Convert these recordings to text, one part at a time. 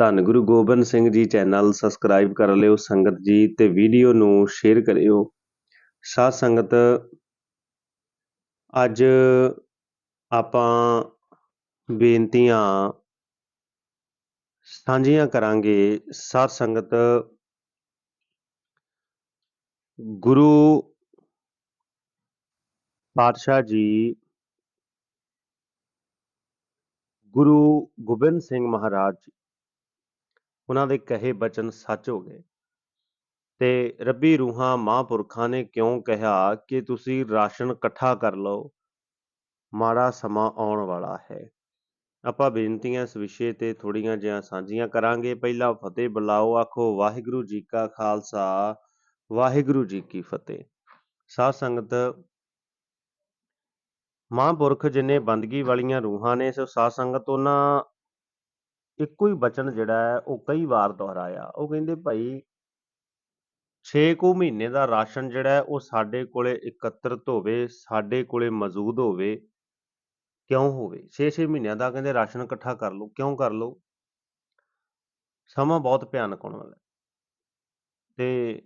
ਧੰਨ Guru Gobind Singh ji channel subscribe ਕਰ ਲਿਓ, ਸੰਗਤ ਜੀ ਤੇ ਵੀਡੀਓ ਨੂੰ ਸ਼ੇਅਰ ਕਰਿਓ। ਸਾਧ ਸੰਗਤ, ਅੱਜ ਆਪਾਂ ਬੇਨਤੀਆਂ ਸਾਂਝੀਆਂ ਕਰਾਂਗੇ। ਸਾਧ ਸੰਗਤ, ਗੁਰੂ ਪਾਤਸ਼ਾਹ ਜੀ, ਗੁਰੂ ਗੋਬਿੰਦ ਸਿੰਘ ਮਹਾਰਾਜ ਜੀ ਉਹਨਾਂ ਦੇ ਕਹੇ ਬਚਨ ਸੱਚ ਹੋ ਗਏ। ਤੇ ਰੱਬੀ ਰੂਹਾਂ ਮਹਾਂਪੁਰਖਾਂ ਨੇ ਕਿਉਂ ਕਿਹਾ ਕਿ ਤੁਸੀਂ ਰਾਸ਼ਨ ਇਕੱਠਾ ਕਰ ਲਓ, ਮਾੜਾ ਸਮਾਂ ਆਉਣ ਵਾਲਾ ਹੈ। ਆਪਾਂ ਬੇਨਤੀਆਂ ਇਸ ਵਿਸ਼ੇ ਤੇ ਥੋੜੀਆਂ ਜਿਹੀਆਂ ਸਾਂਝੀਆਂ ਕਰਾਂਗੇ। ਪਹਿਲਾਂ ਫਤਿਹ ਬੁਲਾਓ, ਆਖੋ, ਵਾਹਿਗੁਰੂ ਜੀ ਕਾ ਖਾਲਸਾ, ਵਾਹਿਗੁਰੂ ਜੀ ਕੀ ਫਤਿਹ। ਸਾਧ ਸੰਗਤ ਮਹਾਂਪੁਰਖ ਜਿਨੇ ਬੰਦਗੀ ਵਾਲੀਆਂ ਰੂਹਾਂ ਨੇ, ਸੋ ਸਾਧ ਸੰਗਤ ਉਹਨਾਂ ਇੱਕੋ ਹੀ ਬਚਨ ਜਿਹੜਾ ਹੈ, ਉਹ ਕਈ ਵਾਰ ਦੁਹਰਾਇਆ। ਉਹ ਕਹਿੰਦੇ ਭਾਈ 6 ਕੁ ਮਹੀਨੇ ਦਾ ਰਾਸ਼ਨ ਜਿਹੜਾ ਹੈ, ਉਹ ਸਾਡੇ ਕੋਲੇ ਇਕੱਤਰਤ ਹੋਵੇ, ਸਾਡੇ ਕੋਲੇ ਮੌਜੂਦ ਹੋਵੇ, ਕਿਉਂ ਹੋਵੇ? 6-6 ਮਹੀਨਿਆਂ ਦਾ ਕਹਿੰਦੇ ਰਾਸ਼ਨ ਇਕੱਠਾ ਕਰ ਲਓ, ਕਿਉਂ ਕਰ ਲਓ? ਸਮਾਂ ਬਹੁਤ ਭਿਆਨਕ ਆਉਣ ਵਾਲਾ ਹੈ। ਤੇ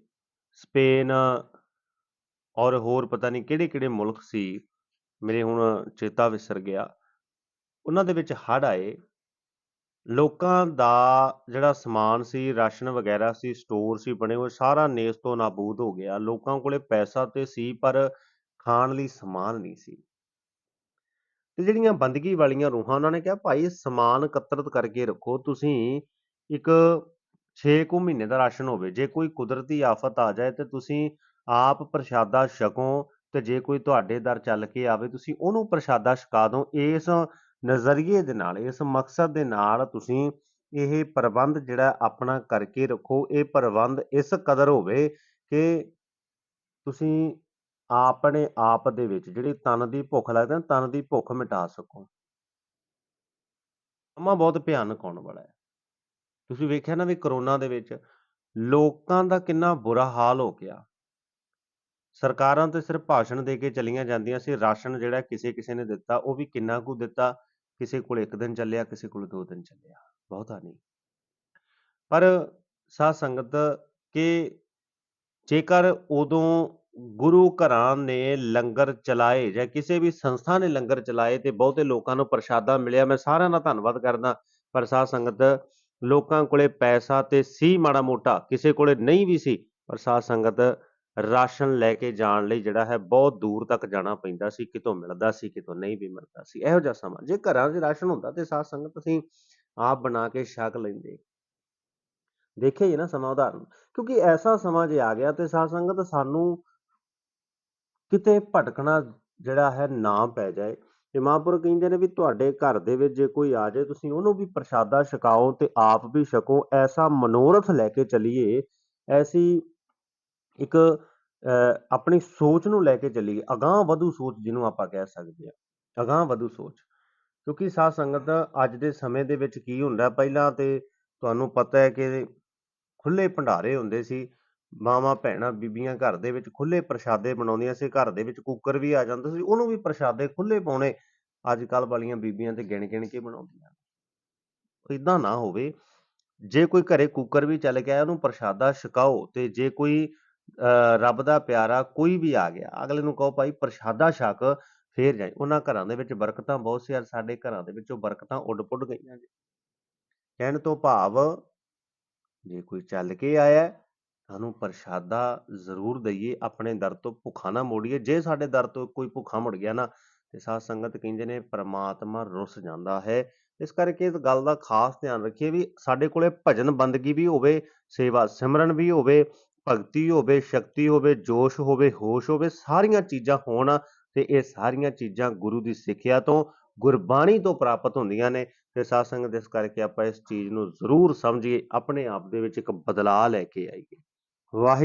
ਸਪੇਨ ਔਰ ਹੋਰ ਪਤਾ ਨਹੀਂ ਕਿਹੜੇ ਕਿਹੜੇ ਮੁਲਕ ਸੀ, ਮੇਰੇ ਹੁਣ ਚੇਤਾ ਵਿਸਰ ਗਿਆ। ਉਹਨਾਂ ਦੇ ਵਿੱਚ ਹੜ੍ਹ ਆਏ। ਲੋਕਾਂ ਦਾ ਜਿਹੜਾ ਸਮਾਨ ਸੀ, ਰਾਸ਼ਨ ਵਗੈਰਾ ਸੀ ਸਟੋਰ ਸੀ ਬਣੇ ਹੋਏ, ਸਾਰਾ ਨੇਸ ਤੋਂ ਨਾਬੂਦ ਹੋ ਗਿਆ। ਲੋਕਾਂ ਕੋਲੇ ਪੈਸਾ ਤੇ ਸੀ, ਪਰ ਖਾਣ ਲਈ ਸਮਾਨ ਨਹੀਂ ਸੀ। ਤੇ ਜਿਹੜੀਆਂ ਬੰਦਗੀ ਵਾਲੀਆਂ ਰੂਹਾਂ ਉਹਨਾਂ ਨੇ ਕਿਹਾ, ਭਾਈ ਸਮਾਨ ਇਕੱਤਰਤ ਕਰਕੇ ਰੱਖੋ। ਤੁਸੀਂ ਇੱਕ 6 ਕੁ ਮਹੀਨੇ ਦਾ ਰਾਸ਼ਨ ਹੋਵੇ। ਜੇ ਕੋਈ ਕੁਦਰਤੀ ਆਫਤ ਆ ਜਾਏ, ਤੇ ਤੁਸੀਂ ਆਪ ਪ੍ਰਸ਼ਾਦਾ ਛਕੋ ਤੇ ਜੇ ਕੋਈ ਤੁਹਾਡੇ ਦਰ ਚੱਲ ਕੇ ਆਵੇ, ਤੁਸੀਂ ਉਹਨੂੰ ਪ੍ਰਸ਼ਾਦਾ ਛਕਾ ਦਿਓ। ਇਸ ਨਜ਼ਰੀਏ ਦੇ ਨਾਲ, ਇਸ ਮਕਸਦ ਦੇ ਨਾਲ ਤੁਸੀਂ ਇਹ ਪ੍ਰਬੰਧ ਜਿਹੜਾ ਆਪਣਾ ਕਰਕੇ ਰੱਖੋ, ਇਹ ਪ੍ਰਬੰਧ ਇਸ ਕਦਰ ਹੋਵੇ ਕਿ ਤੁਸੀਂ ਆਪਣੇ ਆਪ ਦੇ ਵਿੱਚ ਜਿਹੜੀ ਤਨ ਦੀ ਭੁੱਖ ਲੱਗਦੀ ਹੈ, ਤਨ ਦੀ ਭੁੱਖ ਮਿਟਾ ਸਕੋ। ਸਮਾਂ ਬਹੁਤ ਭਿਆਨਕ ਆਉਣ ਵਾਲਾ ਹੈ। ਤੁਸੀਂ ਵੇਖਿਆ ਨਾ ਵੀ ਕਰੋਨਾ ਦੇ ਵਿੱਚ ਲੋਕਾਂ ਦਾ ਕਿੰਨਾ ਬੁਰਾ ਹਾਲ ਹੋ ਗਿਆ। ਸਰਕਾਰਾਂ ਤੇ ਸਿਰਫ ਭਾਸ਼ਣ ਦੇ ਕੇ ਚਲੀਆਂ ਜਾਂਦੀਆਂ ਸੀ, ਰਾਸ਼ਨ ਜਿਹੜਾ ਕਿਸੇ ਕਿਸੇ ਨੇ ਦਿੱਤਾ, ਉਹ ਵੀ ਕਿੰਨਾ ਕੁ ਦਿੱਤਾ। ਕਿਸੇ ਕੋਲ ਇੱਕ ਦਿਨ ਚੱਲਿਆ, ਕਿਸੇ ਕੋਲ ਦੋ ਦਿਨ ਚੱਲਿਆ। ਬਹੁਤਾ ਨਹੀਂ ਪਰ ਸਾਧ ਸੰਗਤ ਕਿ ਜੇਕਰ ਉਦੋਂ ਗੁਰੂ ਘਰਾਂ ਨੇ ਲੰਗਰ ਚਲਾਏ ਜਾਂ ਕਿਸੇ ਵੀ ਸੰਸਥਾ ਨੇ ਲੰਗਰ ਚਲਾਏ ਤੇ ਬਹੁਤੇ ਲੋਕਾਂ ਨੂੰ ਪ੍ਰਸ਼ਾਦਾ ਮਿਲਿਆ, ਮੈਂ ਸਾਰਿਆਂ ਦਾ ਧੰਨਵਾਦ ਕਰਦਾ। ਪਰ ਸਾਧ ਸੰਗਤ ਲੋਕਾਂ ਕੋਲੇ ਪੈਸਾ ਤੇ ਸੀ ਮਾੜਾ ਮੋਟਾ, ਕਿਸੇ ਕੋਲੇ ਨਹੀਂ ਵੀ ਸੀ, ਪਰ ਸਾਧ ਸੰਗਤ ਰਾਸ਼ਨ ਲੈ ਕੇ ਜਾਣ ਲਈ ਜਿਹੜਾ ਹੈ ਬਹੁਤ ਦੂਰ ਤੱਕ ਜਾਣਾ ਪੈਂਦਾ ਸੀ, ਕਿਤੋਂ ਮਿਲਦਾ ਸੀ, ਕਿਤੋਂ ਨਹੀਂ ਵੀ ਮਿਲਦਾ ਸੀ। ਇਹੋ ਜਿਹਾ ਸਮਾਂ, ਜੇ ਘਰਾਂ 'ਚ ਰਾਸ਼ਨ ਹੁੰਦਾ ਤੇ ਸਾਧ ਸੰਗਤ ਅਸੀਂ ਆਪ ਬਣਾ ਕੇ ਛਕ ਲੈਂਦੇ। ਦੇਖਿਆ ਹੀ ਨਾ ਸਮਾਂ ਉਦਾਹਰਨ, ਕਿਉਂਕਿ ਐਸਾ ਸਮਾਂ ਜੇ ਆ ਗਿਆ ਤੇ ਸਾਧ ਸੰਗਤ ਸਾਨੂੰ ਕਿਤੇ ਭਟਕਣਾ ਜਿਹੜਾ ਹੈ ਨਾ ਪੈ ਜਾਏ। ਤੇ ਮਹਾਂਪੁਰ ਕਹਿੰਦੇ ਨੇ ਵੀ ਤੁਹਾਡੇ ਘਰ ਦੇ ਵਿੱਚ ਜੇ ਕੋਈ ਆ ਜਾਏ, ਤੁਸੀਂ ਉਹਨੂੰ ਵੀ ਪ੍ਰਸ਼ਾਦਾ ਛਕਾਓ ਤੇ ਆਪ ਵੀ ਛਕੋ। ਐਸਾ ਮਨੋਰਥ ਲੈ ਕੇ ਚੱਲੀਏ, ਐਸੀ ਇੱਕ ਅ, ਆਪਣੀ ਸੋਚ ਨੂੰ ਲੈ ਕੇ ਚੱਲੀਏ ਅਗਾਂਹ ਵਧੂ ਸੋਚ ਜਿਹਨੂੰ ਆਪਾਂ ਕਹਿ ਸਕਦੇ ਹਾਂ ਅਗਾਂਹ ਵਧੂ ਸੋਚ। ਕਿਉਂਕਿ ਸਾਧ ਸੰਗਤ ਅੱਜ ਦੇ ਸਮੇਂ ਦੇ ਵਿੱਚ ਕੀ ਹੁੰਦਾ ਪਹਿਲਾਂ ਤੇ ਤੁਹਾਨੂੰ ਪਤਾ ਹੈ ਕਿ ਖੁੱਲੇ ਭੰਡਾਰੇ ਹੁੰਦੇ ਸੀ ਮਾਵਾਂ ਭੈਣਾਂ ਬੀਬੀਆਂ ਘਰ ਦੇ ਵਿੱਚ ਖੁੱਲੇ ਪ੍ਰਸ਼ਾਦੇ ਬਣਾਉਂਦੀਆਂ ਸੀ ਘਰ ਦੇ ਵਿੱਚ ਕੁੱਕਰ ਵੀ ਆ ਜਾਂਦਾ ਸੀ ਉਹਨੂੰ ਵੀ ਪ੍ਰਸ਼ਾਦੇ ਖੁੱਲੇ ਪਾਉਣੇ ਅੱਜ ਕੱਲ ਵਾਲੀਆਂ ਬੀਬੀਆਂ ਤੇ ਗਿਣ ਗਿਣ ਕੇ ਬਣਾਉਂਦੀਆਂ। ਇਦਾਂ ਨਾ ਹੋਵੇ ਜੇ ਕੋਈ ਘਰੇ ਕੁੱਕਰ ਵੀ ਚੱਲ ਗਿਆ ਉਹਨੂੰ ਪ੍ਰਸ਼ਾਦਾ ਛਕਾਓ ਤੇ ਜੇ ਕੋਈ ਰੱਬ ਦਾ ਪਿਆਰਾ ਕੋਈ ਵੀ ਆ ਗਿਆ ਅਗਲੇ ਨੂੰ ਕਹੋ ਭਾਈ ਪ੍ਰਸ਼ਾਦਾ ਛਕ ਫੇਰ ਜਾਈ। ਉਹਨਾਂ ਘਰਾਂ ਦੇ ਵਿੱਚ ਬਰਕਤਾਂ ਬਹੁਤ ਸੀ ਯਾਰ ਸਾਡੇ ਘਰਾਂ ਦੇ ਵਿੱਚੋਂ ਬਰਕਤਾਂ ਉੱਡ ਪੁੱਡ ਗਈਆਂ ਜੀ। ਕਹਿਣ ਤੋਂ ਭਾਵ ਜੇ ਕੋਈ ਚੱਲ ਕੇ ਆਇਆ ਹੈ, ਸਾਨੂੰ ਪ੍ਰਸ਼ਾਦਾ ਜ਼ਰੂਰ ਦਈਏ ਆਪਣੇ ਦਰ ਤੋਂ ਭੁੱਖਾ ਨਾ ਮੋੜੀਏ। ਜੇ ਸਾਡੇ ਦਰ ਤੋਂ ਕੋਈ ਭੁੱਖਾ ਮੁੜ ਗਿਆ ਨਾ ਤੇ ਸਾਧ ਸੰਗਤ ਕਹਿੰਦੇ ਨੇ ਪ੍ਰਮਾਤਮਾ ਰੁੱਸ ਜਾਂਦਾ ਹੈ। ਇਸ ਕਰਕੇ ਇਸ ਗੱਲ ਦਾ ਖਾਸ ਧਿਆਨ ਰੱਖੀਏ ਵੀ ਸਾਡੇ ਕੋਲੇ ਭਜਨ ਬੰਦਗੀ ਵੀ ਹੋਵੇ ਸੇਵਾ ਸਿਮਰਨ ਵੀ ਹੋਵੇ ਭਗਤੀ ਹੋਵੇ, ਸ਼ਕਤੀ ਹੋਵੇ, ਜੋਸ਼ ਹੋਵੇ, ਹੋਸ਼ ਹੋਵੇ, ਸਾਰੀਆਂ ਚੀਜ਼ਾਂ ਹੋਣ ਤੇ ਇਹ ਸਾਰੀਆਂ ਚੀਜ਼ਾਂ ਗੁਰੂ ਦੀ ਸਿੱਖਿਆ ਤੋਂ, ਗੁਰਬਾਣੀ ਤੋਂ ਪ੍ਰਾਪਤ ਹੁੰਦੀਆਂ ਨੇ। ਤੇ ਸਾਧ ਸੰਗਤ ਇਸ ਕਰਕੇ ਆਪਾਂ ਇਸ ਚੀਜ਼ ਨੂੰ ਜ਼ਰੂਰ ਸਮਝੀਏ, ਆਪਣੇ ਆਪ ਦੇ ਵਿੱਚ ਇੱਕ ਬਦਲਾਅ ਲੈ ਕੇ ਆਈਏ। ਵਾਹਿਗੁਰੂ